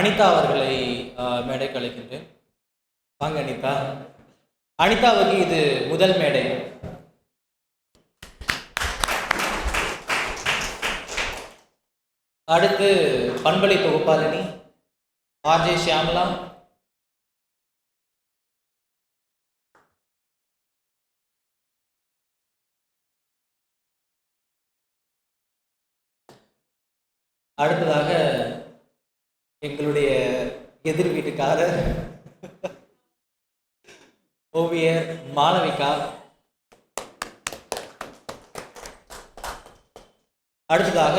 அனிதா அவர்களை மேடைக்கு அழைக்கின்றேன். வாங்க அனிதா. அனிதாவுக்கு இது முதல் மேடை. அடுத்து பண்பலை தொகுப்பாளினி ஆர்ஜே ஷியாமலா. அடுத்ததாக எங்களுடைய எதிர் வீட்டுக்காரர் ஓவியர் மாளவிகா. அடுத்ததாக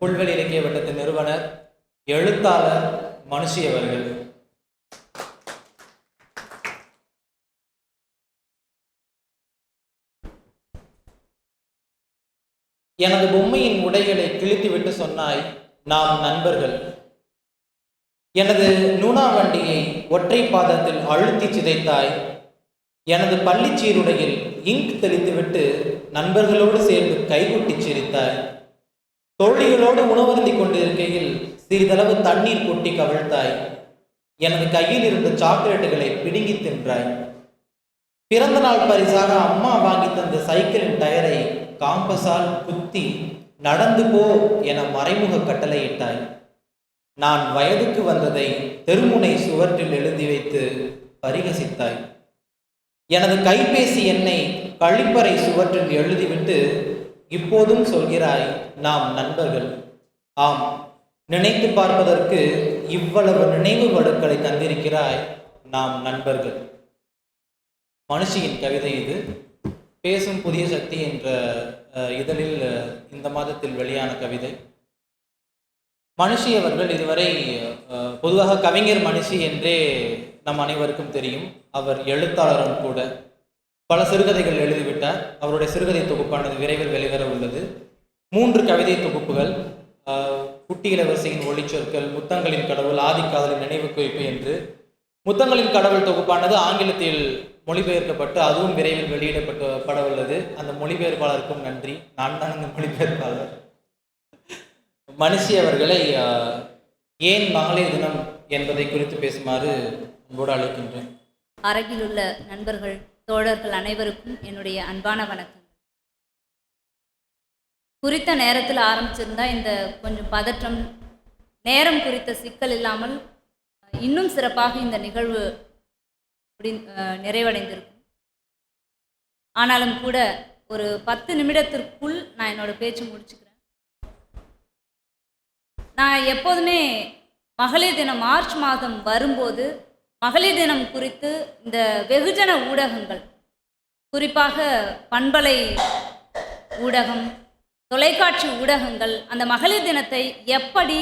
புல்வெளி இலக்கிய வட்டத்தின் நிறுவனர் எழுத்தாளர் மனுஷி அவர்கள். எனது பொம்மையின் உடைகளை கிழித்துவிட்டு சொன்னாய் நாம் நண்பர்கள். எனது நூனா வண்டியை ஒற்றை பாதத்தில் அழுத்தி சிதைத்தாய். எனது பள்ளி சீருடையில் இங்க் தெளித்துவிட்டு நண்பர்களோடு சேர்ந்து கைகொட்டி சிரித்தாய். தோழிகளோடு உணவருந்தி கொண்டிருக்கையில் சிறிதளவு தண்ணீர் கொட்டி கவிழ்த்தாய். எனது கையில் இருந்த சாக்லேட்டுகளை பிடுங்கி தின்றாய். பிறந்த நாள் பரிசாக அம்மா வாங்கி தந்த சைக்கிளின் டயரை காம்பஸால் குத்தி நடந்து போ என மறைமுக கட்டளையிட்டாய். நான் வயதுக்கு வந்ததை தெருமுனை சுவற்றில் எழுதி வைத்து பரிகசித்தாய். எனது கைபேசி எண்ணை கழிப்பறை சுவற்றில் எழுதிவிட்டு இப்போதும் சொல்கிறாய் நாம் நண்பர்கள். ஆம் நினைத்து பார்ப்பதற்கு இவ்வளவு நினைவு வடுக்களை தந்திருக்கிறாய் நாம் நண்பர்கள். மனுஷியின் கவிதை இது. பேசும் புதிய சக்தி என்ற இதழில் இந்த மாதத்தில் வெளியான கவிதை. மனுஷி அவர்கள் இதுவரை பொதுவாக கவிஞர் மனுஷி என்றே நம் அனைவருக்கும் தெரியும். அவர் எழுத்தாளரும் கூட. பல சிறுகதைகள் எழுதிவிட்டார். அவருடைய சிறுகதை தொகுப்பானது விரைவில் வெளிவர உள்ளது. மூன்று கவிதை தொகுப்புகள் குட்டி இளவரசியின் ஒளிச்சொற்கள் முத்தங்களின் கடவுள் ஆதிக்காதலின் நினைவு குறிப்பு என்று. முத்தங்களின் கடவுள் தொகுப்பானது ஆங்கிலத்தில் மொழிபெயர்க்கப்பட்டு அதுவும் விரைவில் வெளியிடப்பட்டு பட உள்ளது. அந்த மொழிபெயர்ப்பாளருக்கும் நன்றி. நான் தான் அந்த மொழிபெயர்ப்பாளர். மனுஷி அவர்களை ஏன் மகளிர் தினம் என்பதை குறித்து பேசுமாறு அன்போடு அழைக்கின்றேன். அரங்கிலுள்ள நண்பர்கள் தோழர்கள் அனைவருக்கும் என்னுடைய அன்பான வணக்கம். குறித்த நேரத்தில் ஆரம்பிச்சிருந்தா இந்த கொஞ்சம் பதற்றம் நேரம் குறித்த சிக்கல் இல்லாமல் இன்னும் சிறப்பாக இந்த நிகழ்வு அஹ், நிறைவடைந்திருக்கும். ஆனாலும் கூட ஒரு பத்து நிமிடத்திற்குள் நான் என்னோட பேச்சு முடிச்சுக்கிறேன். நான் எப்போதுமே மகளிர் தினம் மார்ச் மாதம் வரும்போது மகளிர் தினம் குறித்து இந்த வெகுஜன ஊடகங்கள் குறிப்பாக பண்பலை ஊடகம் தொலைக்காட்சி ஊடகங்கள் அந்த மகளிர் தினத்தை எப்படி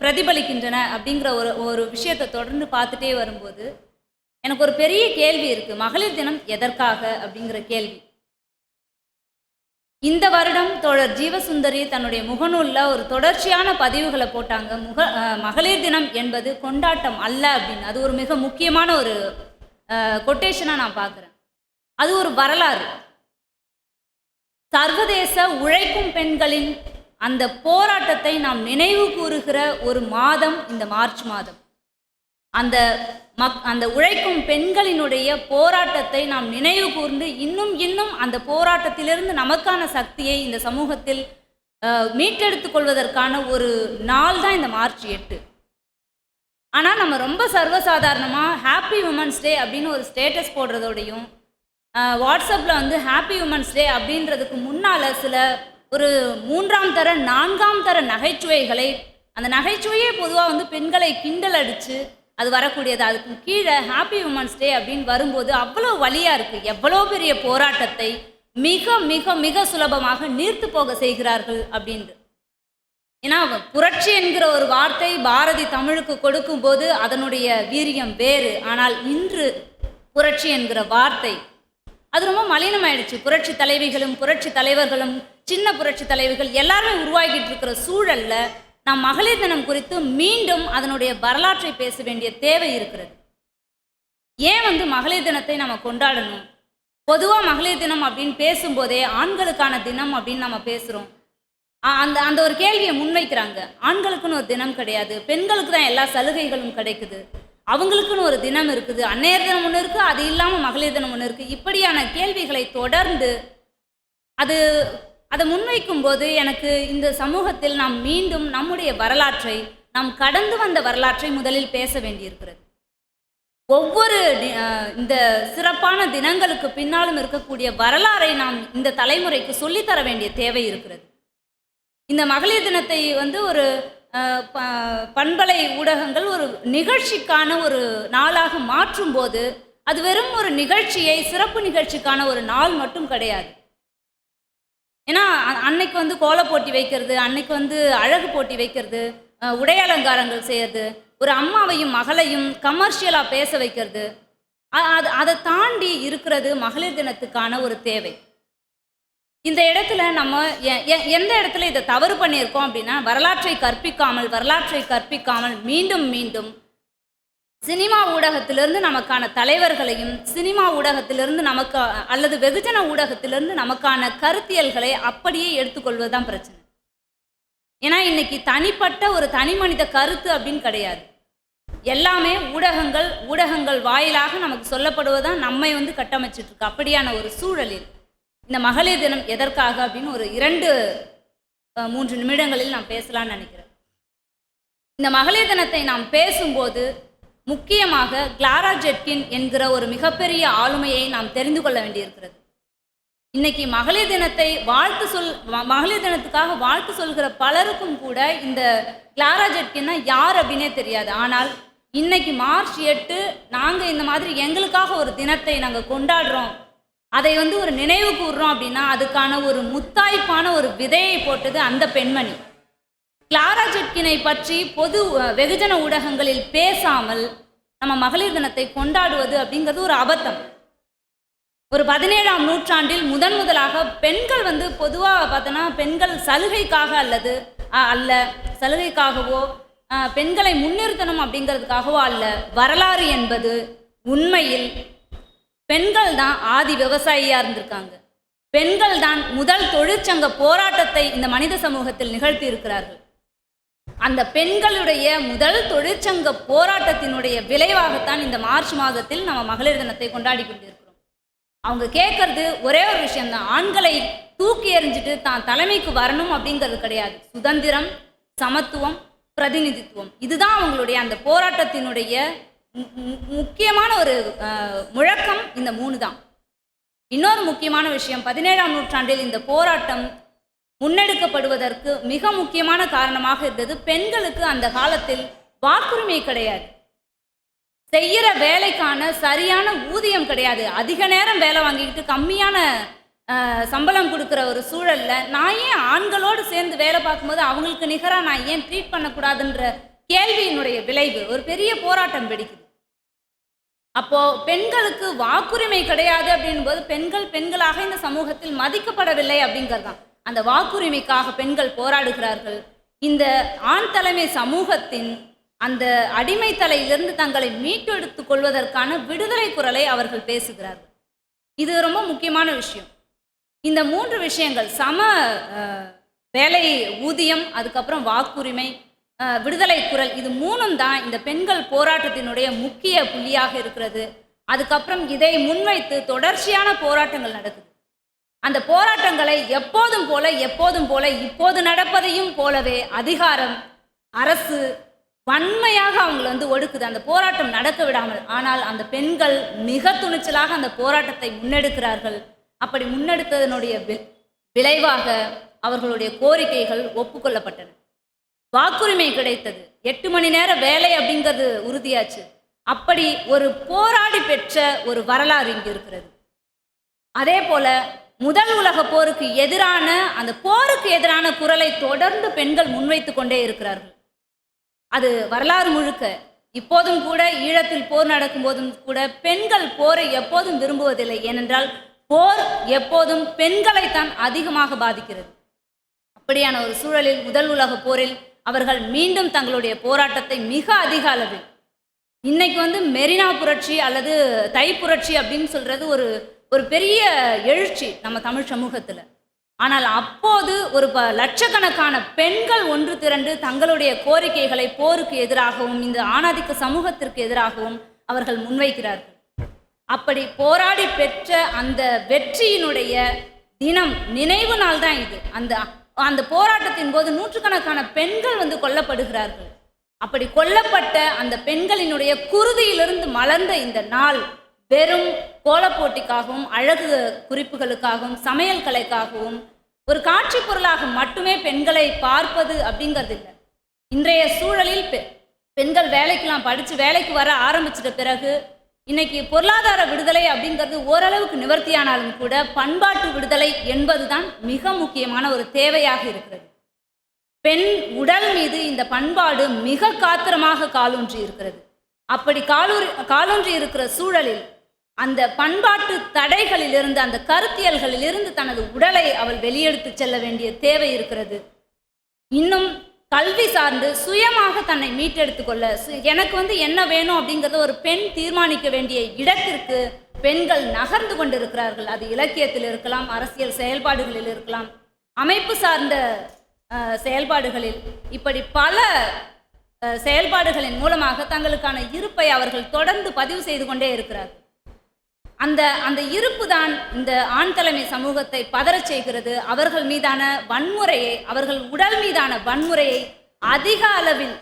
பிரதிபலிக்கின்றன அப்படிங்கிற ஒரு ஒரு விஷயத்தை தொடர்ந்து பார்த்துட்டே வரும்போது எனக்கு ஒரு பெரிய கேள்வி இருக்குது மகளிர் தினம் எதற்காக அப்படிங்கிற கேள்வி. இந்த வருடம் தோழர் ஜீவசுந்தரி தன்னுடைய முகநூலில் ஒரு தொடர்ச்சியான பதிவுகளை போட்டாங்க. முக மகளிர் தினம் என்பது கொண்டாட்டம் அல்ல அப்படின்னு. அது ஒரு மிக முக்கியமான ஒரு கொட்டேஷனாக நான் பார்க்குறேன். அது ஒரு வரலாறு. சர்வதேச உழைக்கும் பெண்களின் அந்த போராட்டத்தை நாம் நினைவு கூறுகிற ஒரு மாதம் இந்த மார்ச் மாதம். அந்த மக் அந்த உழைக்கும் பெண்களினுடைய போராட்டத்தை நாம் நினைவு கூர்ந்து இன்னும் இன்னும் அந்த போராட்டத்திலிருந்து நமக்கான சக்தியை இந்த சமூகத்தில் மீட்டெடுத்து மீட்டெடுத்துக் கொள்வதற்கான ஒரு நாள் தான் இந்த மார்ச் எட்டு. ஆனால் நம்ம ரொம்ப சர்வசாதாரணமாக ஹாப்பி உமன்ஸ் டே அப்படின்னு ஒரு ஸ்டேட்டஸ் போடுறதோடையும் வாட்ஸ்அப்பில் வந்து ஹாப்பி உமன்ஸ் டே அப்படின்றதுக்கு முன்னால் சில ஒரு மூன்றாம் தர நான்காம் தர நகைச்சுவைகளை அந்த நகைச்சுவையே பொதுவாக வந்து பெண்களை கிண்டல் அடித்து அது வரக்கூடியது. அதுக்கு கீழே ஹாப்பி உமன்ஸ் டே அப்படின்னு வரும்போது அவ்வளோ வழியாக இருக்குது எவ்வளோ பெரிய போராட்டத்தை மிக மிக மிக சுலபமாக நீர்த்து போக செய்கிறார்கள் அப்படின்று ஏன்னா புரட்சி என்கிற ஒரு வார்த்தை பாரதி தமிழுக்கு கொடுக்கும்போது அதனுடைய வீரியம் வேறு. ஆனால் இன்று புரட்சி என்கிற வார்த்தை அது ரொம்ப மலினமாயிடுச்சு. புரட்சி தலைவிகளும் புரட்சி தலைவர்களும் சின்ன புரட்சி தலைவிகள் எல்லாருமே உருவாகிட்டு இருக்கிற சூழலில் நாம் மகளிர் தினம் குறித்து மீண்டும் அதனுடைய வரலாற்றை பேச வேண்டிய தேவை இருக்கிறது. ஏன் வந்து மகளிர் தினத்தை நம்ம கொண்டாடணும்? பொதுவாக மகளிர் தினம் அப்படின்னு பேசும்போதே ஆண்களுக்கான தினம் அப்படின்னு நம்ம பேசுகிறோம் அந்த அந்த ஒரு கேள்வியை முன்வைக்கிறாங்க. ஆண்களுக்குன்னு ஒரு தினம் கிடையாது. பெண்களுக்கு தான் எல்லா சலுகைகளும் கிடைக்குது. அவங்களுக்குன்னு ஒரு தினம் இருக்குது. அன்னையர் தினம் ஒன்று இருக்குது அது இல்லாமல் மகளிர் தினம் ஒன்று இருக்குது இப்படியான கேள்விகளை தொடர்ந்து அது அதை முன்வைக்கும் போது எனக்கு இந்த சமூகத்தில் நாம் மீண்டும் நம்முடைய வரலாற்றை நாம் கடந்து வந்த வரலாற்றை முதலில் பேச வேண்டியிருக்கிறது. ஒவ்வொரு இந்த சிறப்பான தினங்களுக்கு பின்னாலும் இருக்கக்கூடிய வரலாறை நாம் இந்த தலைமுறைக்கு சொல்லித்தர வேண்டிய தேவை இருக்கிறது. இந்த மகளிர் தினத்தை வந்து ஒரு ப- பண்பலை ஊடகங்கள் ஒரு நிகழ்ச்சிக்கான ஒரு நாளாக மாற்றும் போது அது வெறும் ஒரு நிகழ்ச்சியை சிறப்பு நிகழ்ச்சிக்கான ஒரு நாள் மட்டும் கிடையாது. ஏன்னா அன்னைக்கு வந்து கோல போட்டி வைக்கிறது அன்னைக்கு வந்து அழகு போட்டி வைக்கிறது உடை அலங்காரங்கள் செய்யறது ஒரு அம்மாவையும் மகளையும் கமர்ஷியலாக பேச வைக்கிறது அது அதை தாண்டி இருக்கிறது மகளிர் தினத்துக்கான ஒரு தேவை. இந்த இடத்துல நம்ம எ- எ- எந்த இடத்துல இதை தவறு பண்ணியிருக்கோம் அப்படின்னா வரலாற்றை கற்பிக்காமல் வரலாற்றை கற்பிக்காமல் மீண்டும் மீண்டும் சினிமா ஊடகத்திலிருந்து நமக்கான தலைவர்களையும் சினிமா ஊடகத்திலிருந்து நமக்கு அல்லது வெகுஜன ஊடகத்திலிருந்து நமக்கான கருத்தியல்களை அப்படியே எடுத்துக்கொள்வது தான் பிரச்சனை. ஏன்னா இன்னைக்கு தனிப்பட்ட ஒரு தனி மனித கருத்து அப்படின்னு கிடையாது. எல்லாமே ஊடகங்கள் ஊடகங்கள் வாயிலாக நமக்கு சொல்லப்படுவதுதான் நம்மை வந்து கட்டமைச்சிட்டு இருக்கு அப்படியான ஒரு சூழலில். இந்த மகளிர் தினம் எதற்காக அப்படின்னு ஒரு இரண்டு மூன்று நிமிடங்களில் நான் பேசலாம்னு நினைக்கிறேன். இந்த மகளிர் தினத்தை நாம் பேசும்போது முக்கியமாக கிளாரா ஜெட்கின் என்கிற ஒரு மிகப்பெரிய ஆளுமையை நாம் தெரிந்து கொள்ள வேண்டியிருக்கிறது. இன்னைக்கு மகளிர் தினத்தை வாழ்த்து சொல் மகளிர் தினத்துக்காக வாழ்த்து சொல்கிற பலருக்கும் கூட இந்த கிளாரா ஜெட்கின்னா யார் அப்படின்னே தெரியாது. ஆனால் இன்னைக்கு மார்ச் எட்டு நாங்கள் இந்த மாதிரி எங்களுக்காக ஒரு தினத்தை நாங்கள் கொண்டாடுறோம். அதை வந்து ஒரு நினைவு கூறுறோம் அப்படின்னா அதுக்கான ஒரு முத்தாய்ப்பான ஒரு விதையை போட்டது அந்த பெண்மணி. கிளாரா ஜெட்கினை பற்றி பொது வெகுஜன ஊடகங்களில் பேசாமல் நம்ம மகளிர் தினத்தை கொண்டாடுவது அப்படிங்கிறது ஒரு அபத்தம். ஒரு பதினேழாம் நூற்றாண்டில் முதன் முதலாக பெண்கள் வந்து பொதுவாக பார்த்தோன்னா பெண்கள் சலுகைக்காக அல்லது அல்ல சலுகைக்காகவோ பெண்களை முன்னிறுத்தணும் அப்படிங்கிறதுக்காகவோ அல்ல. வரலாறு என்பது உண்மையில் பெண்கள் தான் ஆதி விவசாயியாக இருந்திருக்காங்க. பெண்கள் தான் முதல் தொழிற்சங்க போராட்டத்தை இந்த மனித சமூகத்தில் நிகழ்த்தி இருக்கிறார்கள் அந்த பெண்களுடைய முதல் தொழிற்சங்க போராட்டத்தினுடைய விளைவாகத்தான் இந்த மார்ச் மாதத்தில் நம்ம மகளிர் தினத்தை கொண்டாடி கொண்டிருக்கிறோம். அவங்க கேட்கறது ஒரே ஒரு விஷயம்தான். ஆண்களை தூக்கி எறிஞ்சிட்டு தான் தலைமைக்கு வரணும் அப்படிங்கிறது கிடையாது. சுதந்திரம் சமத்துவம் பிரதிநிதித்துவம். இதுதான் அவங்களுடைய அந்த போராட்டத்தினுடைய மு- மு- முக்கியமான ஒரு முழக்கம் இந்த மூணு தான் இன்னொரு முக்கியமான விஷயம் பதினேழாம் நூற்றாண்டில் இந்த போராட்டம் முன்னெடுக்கப்படுவதற்கு மிக முக்கியமான காரணமாக இருந்தது பெண்களுக்கு அந்த காலத்தில் வாக்குரிமை கிடையாது. செய்யற வேலைக்கான சரியான ஊதியம் கிடையாது. அதிக நேரம் வேலை வாங்கிக்கிட்டு கம்மியான சம்பளம் கொடுக்குற ஒரு சூழல்ல நான் ஏன் ஆண்களோடு சேர்ந்து வேலை பார்க்கும்போது அவங்களுக்கு நிகராக நான் ஏன் ட்ரீட் பண்ணக்கூடாதுன்ற கேள்வியினுடைய விளைவு ஒரு பெரிய போராட்டம் வெடிக்குது. அப்போ பெண்களுக்கு வாக்குரிமை கிடையாது அப்படின்னும் போது பெண்கள் பெண்களாக இந்த சமூகத்தில் மதிக்கப்படவில்லை அப்படிங்கிறது தான் அந்த வாக்குரிமைக்காக பெண்கள் போராடுகிறார்கள். இந்த ஆண் தலைமை சமூகத்தின் அந்த அடிமை தலையிலிருந்து தங்களை மீட்டெடுத்துக் கொள்வதற்கான விடுதலை குரலை அவர்கள் பேசுகிறார்கள். இது ரொம்ப முக்கியமான விஷயம். இந்த மூன்று விஷயங்கள் சம வேலை ஊதியம் அதுக்கப்புறம் வாக்குரிமை விடுதலை குரல் இது மூணும் தான் இந்த பெண்கள் போராட்டத்தினுடைய முக்கிய புள்ளியாக இருக்கிறது. அதுக்கப்புறம் இதை முன்வைத்து தொடர்ச்சியான போராட்டங்கள் நடக்குது. அந்த போராட்டங்களை எப்போதும் போல எப்போதும் போல இப்போது நடப்பதையும் போலவே அதிகாரம் அரசு வன்மையாக அவங்களை வந்து ஒடுக்குது. அந்த போராட்டம் நடக்க விடாமல். ஆனால் அந்த பெண்கள் மிக துணிச்சலாக அந்த போராட்டத்தை முன்னெடுக்கிறார்கள். அப்படி முன்னெடுத்ததனுடைய வி- விளைவாக அவர்களுடைய கோரிக்கைகள் ஒப்புக்கொள்ளப்பட்டன. வாக்குரிமை கிடைத்தது. எட்டு மணி நேர வேலை அப்படிங்கிறது உறுதியாச்சு. அப்படி ஒரு போராடி பெற்ற ஒரு வரலாறு இங்கு இருக்கிறது அதே போல முதல் உலக போருக்கு எதிரான அந்த போருக்கு எதிரான குரலை தொடர்ந்து பெண்கள் முன்வைத்து கொண்டே இருக்கிறார்கள். அது வரலாறு முழுக்க இப்போதும் கூட ஈழத்தில் போர் நடக்கும்போதும் கூட பெண்கள் போரை எப்போதும் விரும்புவதில்லை. ஏனென்றால் போர் எப்போதும் பெண்களைத்தான் அதிகமாக பாதிக்கிறது. அப்படியான ஒரு சூழலில் முதல் உலக போரில் அவர்கள் மீண்டும் தங்களுடைய போராட்டத்தை மிக அதிக அளவில். இன்னைக்கு வந்து மெரினா புரட்சி அல்லது தை புரட்சி அப்படின்னு சொல்றது ஒரு ஒரு பெரிய எழுச்சி நம்ம தமிழ் சமூகத்தில். ஆனால் அப்போது ஒரு ப லட்சக்கணக்கான பெண்கள் ஒன்று திரண்டு தங்களுடைய கோரிக்கைகளை போருக்கு எதிராகவும் இந்த ஆணாதிக்க சமூகத்திற்கு எதிராகவும் அவர்கள் முன்வைக்கிறார்கள். அப்படி போராடி பெற்ற அந்த வெற்றியினுடைய தினம் நினைவு நாள் தான் இது. அந்த அந்த போராட்டத்தின் போது நூற்றுக்கணக்கான பெண்கள் வந்து கொல்லப்படுகிறார்கள். அப்படி கொல்லப்பட்ட அந்த பெண்களினுடைய குருதியிலிருந்து மலர்ந்த இந்த நாள் வெறும் கோலப் போட்டிக்காகவும் அழகு குறிப்புகளுக்காகவும் சமையல் கலைக்காகவும் ஒரு காட்சி பொருளாக மட்டுமே பெண்களை பார்ப்பது அப்படிங்கிறது இல்லை. இன்றைய சூழலில் பெ- பெண்கள் வேலைக்கெல்லாம் படித்து வேலைக்கு வர ஆரம்பிச்சிட்ட பிறகு இன்னைக்கு பொருளாதார விடுதலை அப்படிங்கிறது ஓரளவுக்கு நிவர்த்தியானாலும் கூட பண்பாட்டு விடுதலை என்பதுதான் மிக முக்கியமான ஒரு தேவையாக இருக்கிறது. பெண் உடல் மீது இந்த பண்பாடு மிக காத்திரமாக காலூன்றி இருக்கிறது. அப்படி காலூரி காலூன்றி இருக்கிற சூழலில் அந்த பண்பாட்டு தடைகளிலிருந்து அந்த கருத்தியல்களிலிருந்து தனது உடலை அவள் வெளியெடுத்து செல்ல வேண்டிய தேவை இருக்கிறது. இன்னும் கல்வி சார்ந்து சுயமாக தன்னை மீட்டெடுத்து கொள்ள சு- எனக்கு வந்து என்ன வேணும் அப்படிங்கிறத ஒரு பெண் தீர்மானிக்க வேண்டிய இடத்திற்கு பெண்கள் நகர்ந்து கொண்டிருக்கிறார்கள். அது இலக்கியத்தில் இருக்கலாம் அரசியல் செயல்பாடுகளில் இருக்கலாம். அமைப்பு சார்ந்த செயல்பாடுகளில் இப்படி பல செயல்பாடுகளின் மூலமாக தங்களுக்கான இருப்பை அவர்கள் தொடர்ந்து பதிவு செய்து கொண்டே இருக்கிறார்கள். அந்த அந்த இருப்பு தான் இந்த ஆண் தலைமை சமூகத்தை பதறச் செய்கிறது. அவர்கள் மீதான வன்முறையை அவர்கள் உடல் மீதான வன்முறையை அதிக அளவில்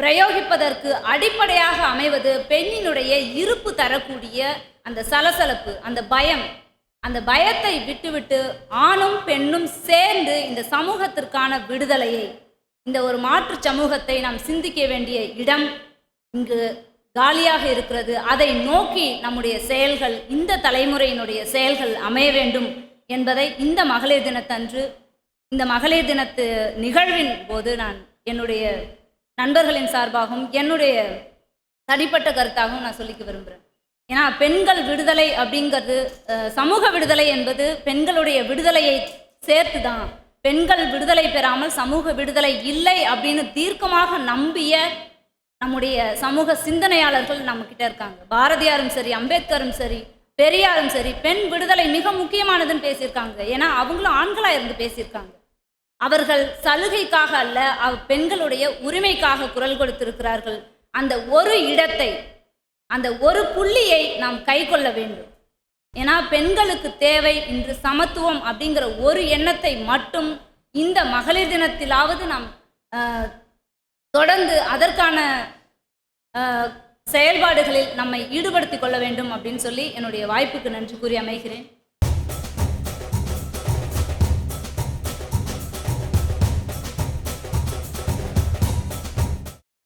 பிரயோகிப்பதற்கு அடிப்படையாக அமைவது பெண்ணினுடைய இருப்பு தரக்கூடிய அந்த சலசலப்பு அந்த பயம். அந்த பயத்தை விட்டுவிட்டு ஆணும் பெண்ணும் சேர்ந்து இந்த சமூகத்திற்கான விடுதலையை இந்த ஒரு மாற்று சமூகத்தை நாம் சிந்திக்க வேண்டிய இடம் இங்கு காலியாக இருக்கிறது. அதை நோக்கி நம்முடைய செயல்கள் இந்த தலைமுறையினுடைய செயல்கள் அமைய வேண்டும் என்பதை இந்த மகளிர் தினத்தன்று இந்த மகளிர் தினத்து நிகழ்வின் போது நான் என்னுடைய நண்பர்களின் சார்பாகவும் என்னுடைய தனிப்பட்ட கருத்தாகவும் நான் சொல்லிக்க விரும்புகிறேன் ஏன்னா பெண்கள் விடுதலை அப்படிங்கிறது சமூக விடுதலை என்பது பெண்களுடைய விடுதலையை சேர்த்து தான் பெண்கள் விடுதலை பெறாமல் சமூக விடுதலை இல்லை அப்படின்னு தீர்க்கமாக நம்பிய நம்முடைய சமூக சிந்தனையாளர்கள் நம்மக்கிட்ட இருக்காங்க. பாரதியாரும் சரி அம்பேத்கரும் சரி பெரியாரும் சரி பெண் விடுதலை மிக முக்கியமானதுன்னு பேசியிருக்காங்க. ஏன்னா அவங்களும் ஆண்களாக இருந்து பேசியிருக்காங்க. அவர்கள் சலுகைக்காக அல்ல அவ் பெண்களுடைய உரிமைக்காக குரல் கொடுத்திருக்கிறார்கள். அந்த ஒரு இடத்தை அந்த ஒரு புள்ளியை நாம் கை கொள்ள வேண்டும். ஏன்னா பெண்களுக்கு தேவை இன்று சமத்துவம் அப்படிங்கிற ஒரு எண்ணத்தை மட்டும் இந்த மகளிர் தினத்திலாவது நாம் தொடர்ந்து அதற்கான செயல்பாடுகளில் நம்மை ஈடுபடுத்திக் கொள்ள வேண்டும் அப்படின்னு சொல்லி என்னுடைய வாய்ப்புக்கு நன்றி கூறி அமைகிறேன்.